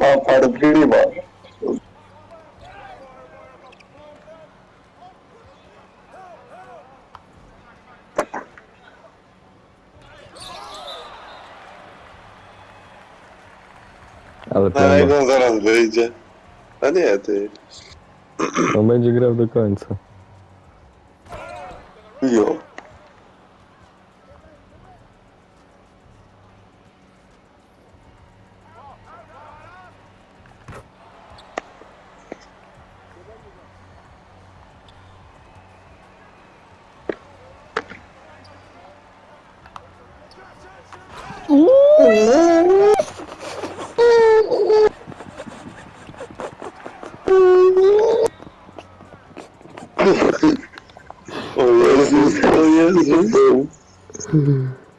A pardliwa. Ale No jak to on zaraz wyjdzie. A nie, ty. on będzie grał do końca. Jo. oh, yes, oh, yes, oh, yes.